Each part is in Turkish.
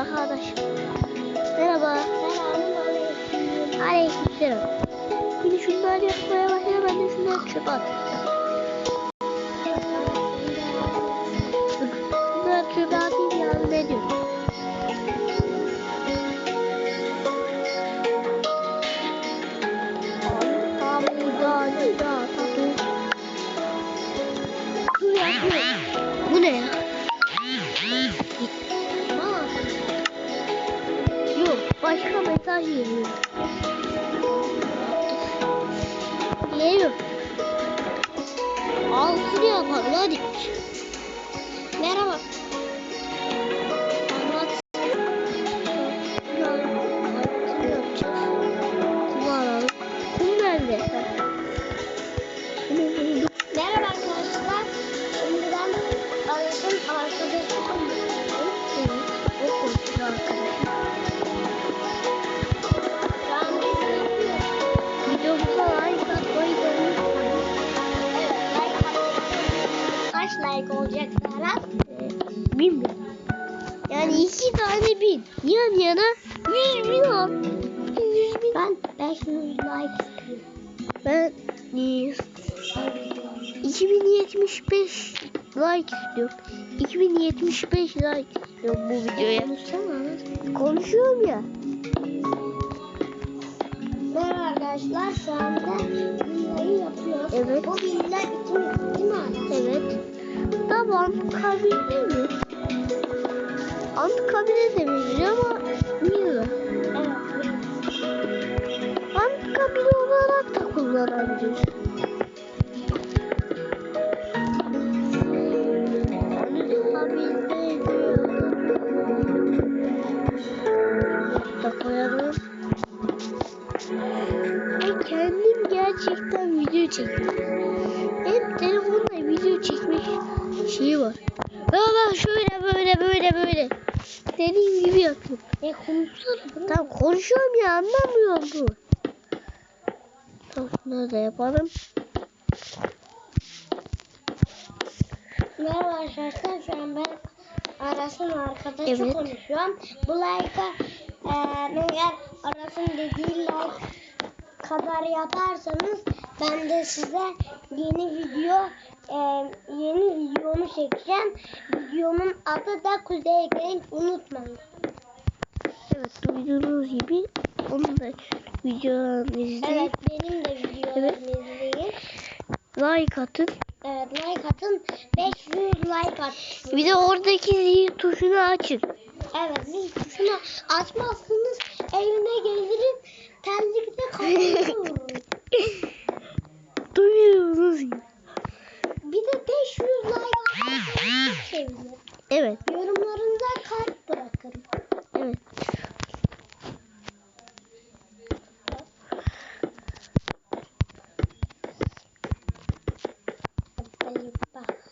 arkadaş. Merhaba. Aleykümselam. Şimdi şunları yapmaya başlayalım. Ben de şunları çöpe atayım. loading bin. Yan yana yüz bin al. Yüz bin. Ben 500 like istiyorum. Ben e, 2075 like istiyorum. 2075 like istiyorum bu videoya. Konuşsana. Konuşuyorum ya. Merhaba arkadaşlar. Şu anda yapıyoruz. Evet. Bu villa ikimiz değil mi? Evet. Taban kabul değil mi? Antkabine de benziyor ama Mila. Evet. Antkabine olarak da kullanabiliriz. E konuşsana. Tamam konuşuyorum ya anlamıyorum bu. Tamam şunları da yapalım. Merhaba arkadaşlar. Şu an ben Aras'ın arkadaşı Evet. konuşuyorum. Bu like'a eee eğer Aras'ın dediği like kadar yaparsanız ben de size yeni video eee, yeni videomu çekeceğim. Videomun adı da Kuzey Genç unutmayın. Evet duyduğunuz gibi onun da videolarını izleyin. Evet benim de videolarımı izleyin. Like atın. Evet like atın. 500 like atın. Bir de oradaki zil tuşunu açın. Evet zil tuşunu açmazsınız evine gelirim terlikte kalırım. Duyuyorsunuz. Bir de 500 like sevinirim. Evet. Yorumlarınıza kalp bırakırım. Evet. Hadi bak,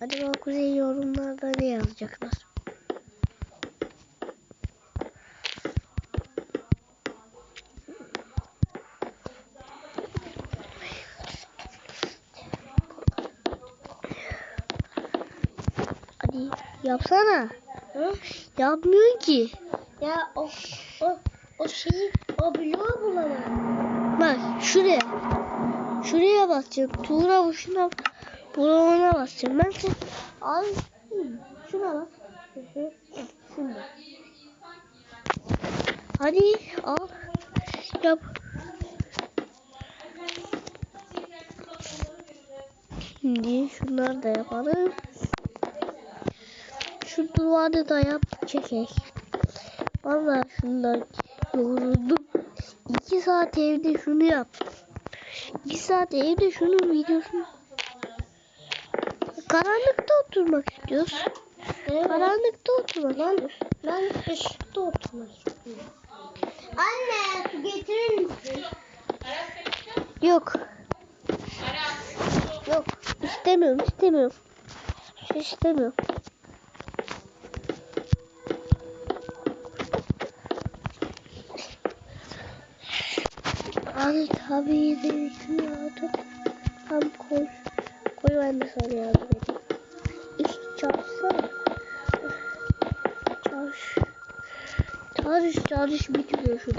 hadi bak. Acaba Kuzey yorumlarda ne yazacaklar? Hadi yapsana. Hı? Yapmıyor ki. Ya o o o şeyi o bloğu bulamadım. Bak şuraya. Şuraya basacağım. Tuğra boşuna bloğuna basacağım. Ben sen al. Şuna hı. Şunda. Hadi al. Yap. Şimdi şunları da yapalım. Şu duvarı da yap. Çekek. Vallahi şundan yoruldum. İki saat evde şunu yap. İki saat evde şunun videosunu. Karanlıkta oturmak istiyoruz. Evet. Karanlıkta oturmak Ben, istiyoruz. ben ışıkta oturmak istiyorum. Anne su getirir misin? Yok. Yok. İstemiyorum, istemiyorum. Şu istemiyorum. Abi tabii de şunu yardım. Tam koy ben de sana yardım edeyim. İş çarpsana. Çalış. Çalış çalış bitiriyor şunu.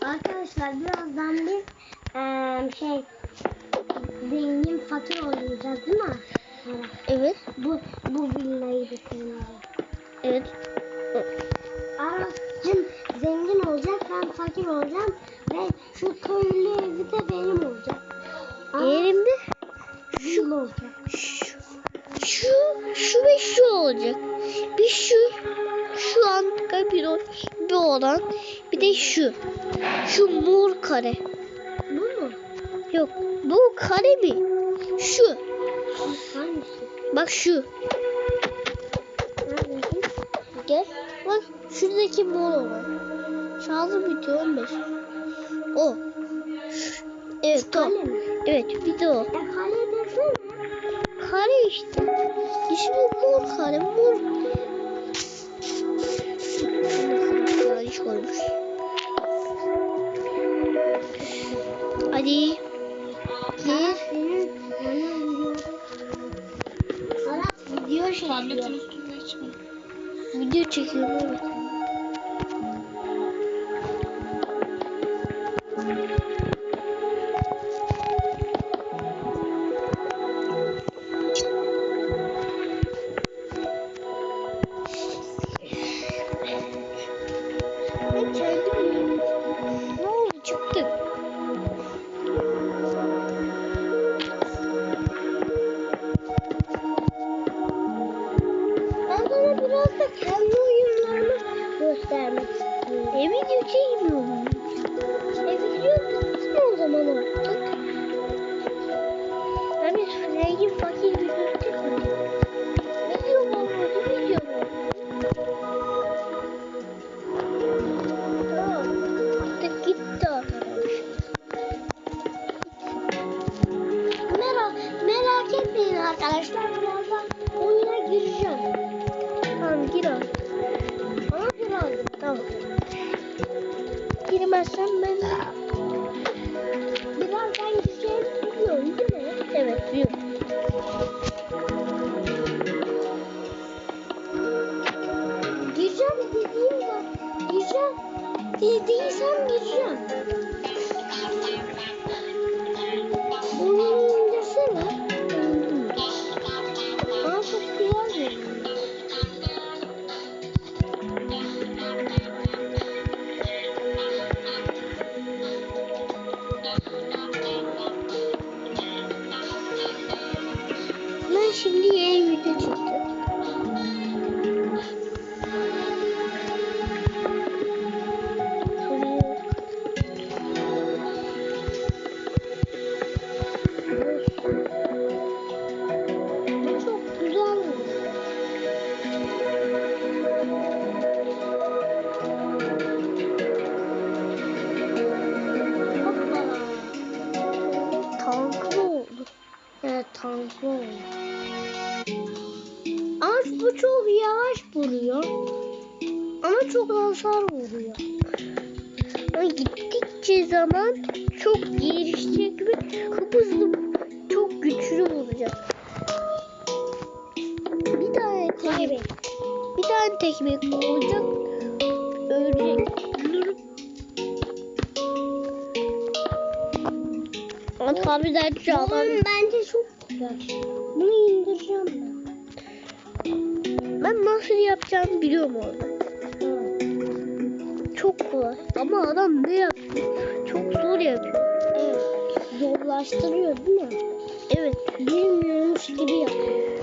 Arkadaşlar birazdan biz ee, şey zengin fakir olacağız değil mi? Evet. Bu bu villayı bitirmeli. Evet. Aras'cım zengin olacak ben fakir olacağım ve şu köylü evi de benim olacak. Ama Elimde şu olacak. şu, şu, şu ve şu olacak. Bir şu, şu an kapiro bir olan, bir de şu. Şu mor kare. Bu mu? Yok, bu kare mi? Şu. Hangisi? Bak şu. Gel. Bak şuradaki mor olan. Şarjı bitiyor 15. O. Evet. Kale mi? Evet bir de o. E kale desene. Kare işte. İsmi mor kare. Mor. Yanlış koymuş. Hadi. Gir. video. Çekiyor. Video çekiyorum evet. Girmezsen ben... Birazdan gireceğimi biliyorsun değil mi? Evet biliyorum. Gireceğim dediğim zaman gireceğim dediysem gireceğim. Yeni video çektim. Hasar vuruyor. Ama gittikçe zaman çok gelişecek ve hızlı çok güçlü olacak. Bir tane tekme, bir tane tekme olacak. Ölecek. Tabi adam. Bunun bence çok güzel. Bunu indireceğim ben. Ben nasıl yapacağımı biliyorum orada. Çok kolay. Ama adam ne yapıyor? Çok zor yapıyor. Evet. Zorlaştırıyor değil mi? Evet. Bilmiyormuş gibi yapıyor.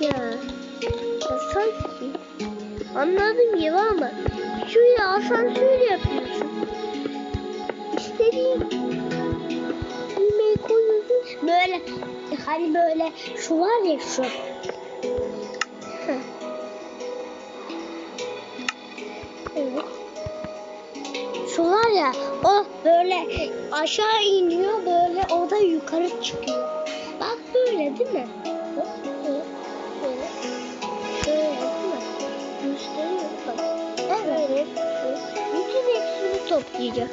Ya. sanki anladım gibi ama şöyle asansör yapıyorsun. İstediğin yemeği koyuyorsun. Böyle hani böyle şu var ya şu. Heh. Evet. ya o böyle aşağı iniyor böyle o da yukarı çıkıyor. Gösteriyor bak. Evet. Bütün hepsini toplayacak.